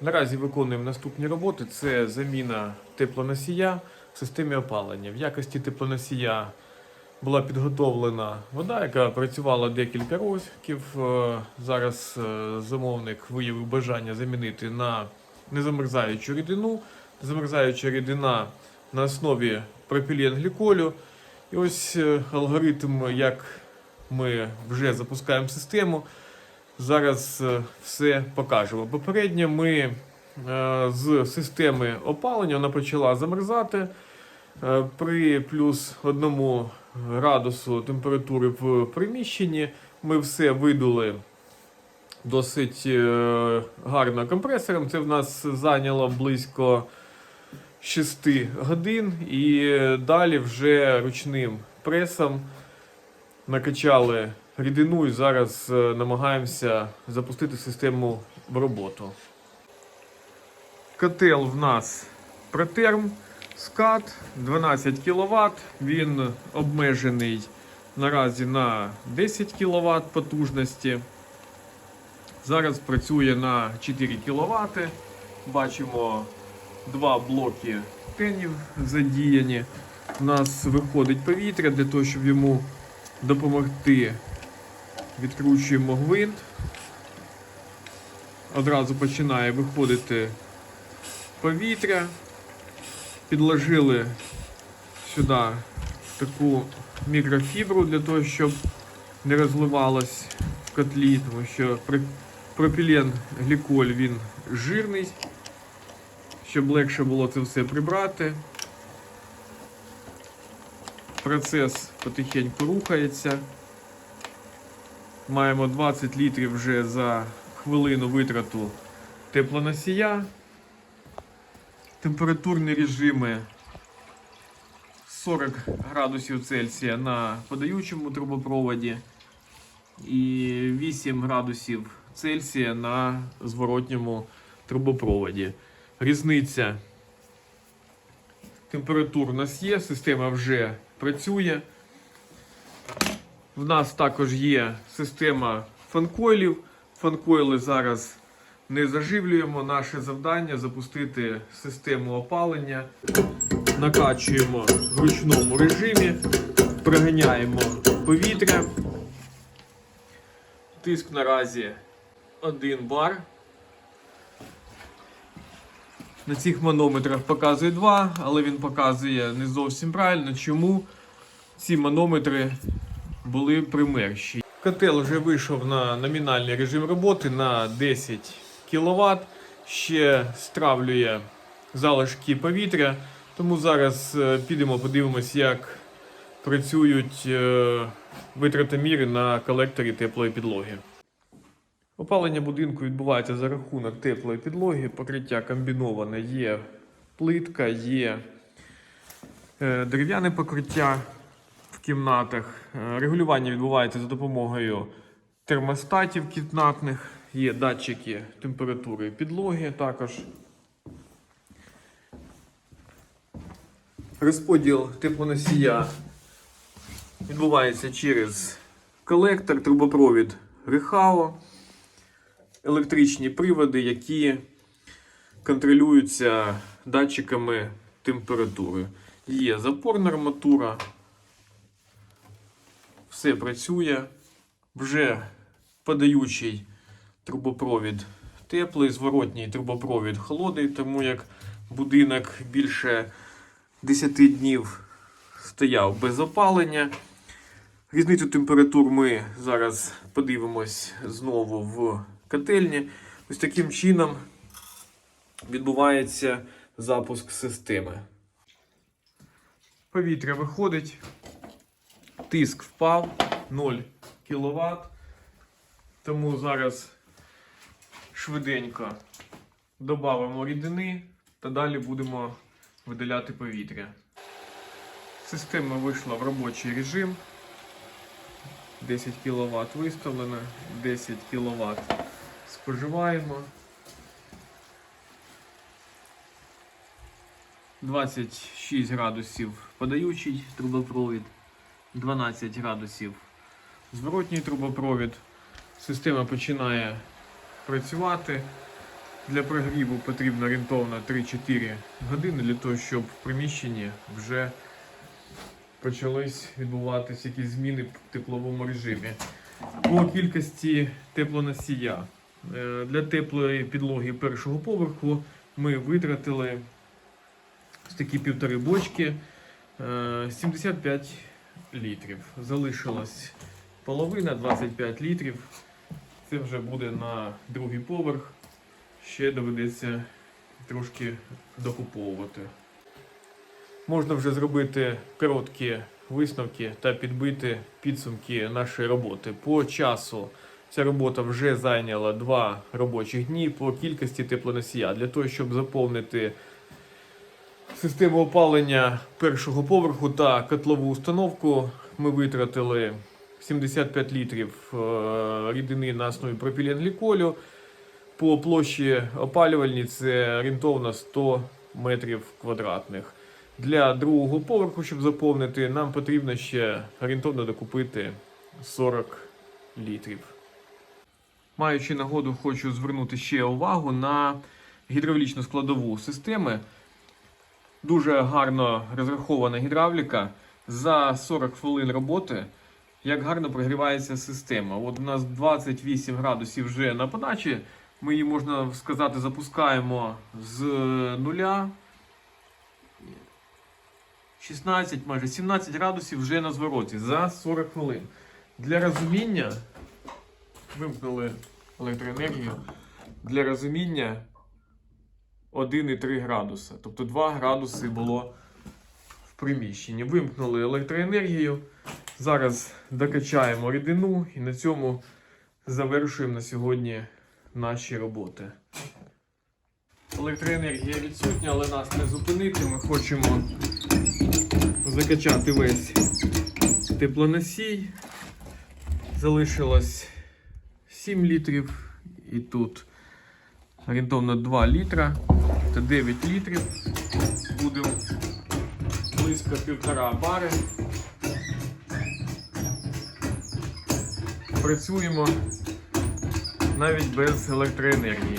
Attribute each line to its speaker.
Speaker 1: Наразі виконуємо наступні роботи: це заміна теплоносія в системі опалення. В якості теплоносія була підготовлена вода, яка працювала декілька років. Е, Зараз е, замовник виявив бажання замінити на незамерзаючу рідину. Замерзаюча рідина на основі пропіленгліколю. І ось е, алгоритм, як ми вже запускаємо систему. Зараз е, все покажемо. Попередньо ми е, з системи опалення вона почала замерзати. Е, При плюс одному градусу температури в приміщенні ми все видули досить гарно компресором. Це в нас зайняло близько 6 годин. І далі вже ручним пресом накачали рідину і зараз е, намагаємося запустити систему в роботу. Котел в нас протерм скат 12 кВт. Він обмежений наразі на 10 кВт потужності. Зараз працює на 4 кВт. Бачимо два блоки тенів задіяні. У нас виходить повітря для того, щоб йому допомогти. Відкручуємо гвинт. Одразу починає виходити повітря. Підложили сюди таку мікрофібру для того, щоб не розливалось в котлі, тому що пропілен гліколь він жирний, щоб легше було це все прибрати. Процес потихеньку рухається. Маємо 20 літрів вже за хвилину витрату теплоносія. Температурні режими 40 градусів Цельсія на подаючому трубопроводі і 8 градусів Цельсія на зворотньому трубопроводі. Різниця температур у нас є, система вже працює. В нас також є система фанкойлів. Фанкойли зараз не заживлюємо. Наше завдання запустити систему опалення. Накачуємо в ручному режимі, приганяємо повітря. Тиск наразі 1 бар. На цих манометрах показує 2, але він показує не зовсім правильно. Чому ці манометри були примерші? Котел вже вийшов на номінальний режим роботи на 10 кВт. Ще стравлює залишки повітря. Тому зараз е, підемо подивимось, як працюють е, витратоміри на колекторі теплої підлоги. Опалення будинку відбувається за рахунок теплої підлоги, покриття комбіноване, є плитка, є е, дерев'яне покриття кімнатах. Е, Регулювання відбувається за допомогою термостатів кімнатних, є датчики температури підлоги також. Розподіл теплоносія відбувається через колектор, трубопровід Рехао, електричні приводи, які контролюються датчиками температури. Є запорна арматура, все працює. Вже подаючий трубопровід теплий, зворотній трубопровід холодний, тому як будинок більше 10 днів стояв без опалення. Різницю температур ми зараз подивимось знову в котельні. Ось таким чином відбувається запуск системи. Повітря виходить, тиск впав 0 кВт. Тому зараз швиденько додамо рідини та далі будемо видаляти повітря. Система вийшла в робочий режим. 10 кВт виставлено, 10 кВт споживаємо. 26 градусів подаючий трубопровід, 12 градусів зворотній трубопровід. Система починає працювати. Для прогріву потрібно орієнтовно 3-4 години для того, щоб в приміщенні вже почались відбуватися якісь зміни в тепловому режимі. По кількості теплоносія Е, для теплої підлоги першого поверху ми витратили такі півтори бочки е, 75 літрів. Залишилась половина 25 літрів. Це вже буде на другий поверх. Ще доведеться трошки докуповувати. Можна вже зробити короткі висновки та підбити підсумки нашої роботи. По часу ця робота вже зайняла два робочих дні по кількості теплоносія. Для того, щоб заповнити систему опалення першого поверху та котлову установку, ми витратили 75 літрів е, рідини на основі пропіленгліколю. По площі опалювальні це орієнтовно 100 метрів квадратних. Для другого поверху, щоб заповнити, нам потрібно ще орієнтовно докупити 40 літрів. Маючи нагоду, хочу звернути ще увагу на гідравлічну складову системи. Дуже гарно розрахована гідравліка. За 40 хвилин роботи як гарно прогрівається система. От у нас 28 градусів вже на подачі. Ми її, можна сказати, запускаємо з нуля. 16, майже 17 градусів вже на звороті за 40 хвилин. Для розуміння вимкнули електроенергію. Для розуміння 1,3 градуса. Тобто 2 градуси було в приміщенні. Вимкнули електроенергію. Зараз докачаємо рідину і на цьому завершуємо на сьогодні наші роботи. Електроенергія відсутня, але нас не зупинити. Ми хочемо закачати весь теплоносій. Залишилось 7 літрів і тут орієнтовно 2 літра. Це 9 літрів. Будемо близько півтора бари. Працюємо навіть без електроенергії.